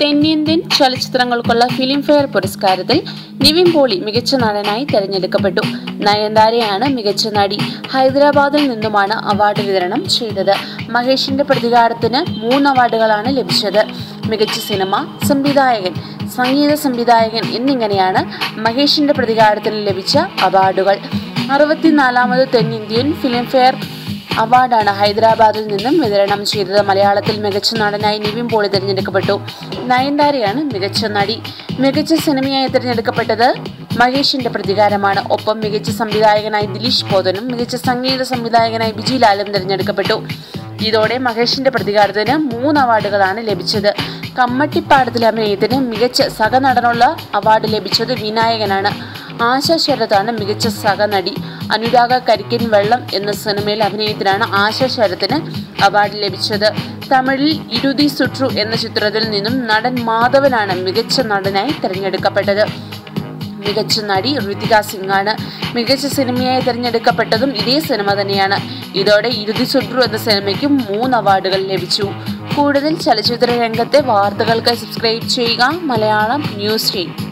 തെന്നിന്ത്യൻ ചലച്ചിത്രങ്ങൾക്കുള്ള ഫിലിംഫെയർ പുരസ്കാരത്തിൽ നിവിൻ പോളി മികച്ച നടനായി തെരഞ്ഞെടുക്കപ്പെട്ടു. നയൻതാരയാണ് മികച്ച നടി. ഹൈദരാബാദിൽ നിന്നുമാണ് അവാർഡ് വിതരണം ചെയ്തത്. മഹേഷിന്റെ പ്രതികാരത്തിന് മൂന്ന് അവാർഡുകളാണ് ലഭിച്ചത്. മികച്ച സിനിമ സംവിധായകൻ സംഗീത സംവിധായകൻ എന്നിങ്ങനെയാണ് മഹേഷിന്റെ പ്രതികാരത്തിന് ലഭിച്ച അവാർഡുകൾ അറുപത്തിനാലാമത് തെന്നിന്ത്യൻ ഫിലിംഫെയർ അവാർഡാണ് ഹൈദരാബാദിൽ നിന്നും വിതരണം ചെയ്തത്. മലയാളത്തിൽ മികച്ച നടനായി നിവിൻ പോളി തിരഞ്ഞെടുക്കപ്പെട്ടു. നയൻതാരയാണ് മികച്ച നടി. മികച്ച സിനിമയായി തിരഞ്ഞെടുക്കപ്പെട്ടത് മഹേഷിന്റെ പ്രതികാരമാണ്. ഒപ്പം മികച്ച സംവിധായകനായി ദിലീഷ് പോതനും മികച്ച സംഗീത സംവിധായകനായി ബിജി ലാലും തിരഞ്ഞെടുക്കപ്പെട്ടു. ഇതോടെ മഹേഷിന്റെ പ്രതികാരത്തിന് മൂന്ന് അവാർഡുകളാണ് ലഭിച്ചത്. കമ്മട്ടിപ്പാടത്തിലെ അഭിനയത്തിന് മികച്ച സഹനടനുള്ള അവാർഡ് ലഭിച്ചത് വിനായകനാണ്. ആശ ശരത്താണ് മികച്ച സഹനടി. അനുരാഗ കരിക്കൻ വെള്ളം എന്ന സിനിമയിൽ അഭിനയത്തിനാണ് ആശ ശരത്തിന് അവാർഡ് ലഭിച്ചത്. തമിഴിൽ ഇരുതി സുട്രു എന്ന ചിത്രത്തിൽ നിന്നും നടൻ മാധവനാണ് മികച്ച നടനായി തിരഞ്ഞെടുക്കപ്പെട്ടത്. മികച്ച നടി ഋതിക സിംഗാണ് മികച്ച സിനിമയായി തിരഞ്ഞെടുക്കപ്പെട്ടതും ഇതേ സിനിമ തന്നെയാണ്. ഇതോടെ ഇരുതി സുട്രു എന്ന സിനിമയ്ക്കും മൂന്ന് അവാർഡുകൾ ലഭിച്ചു. കൂടുതൽ ചലച്ചിത്ര രംഗത്തെ വാർത്തകൾക്ക് സബ്സ്ക്രൈബ് ചെയ്യുക. Malayalam news team.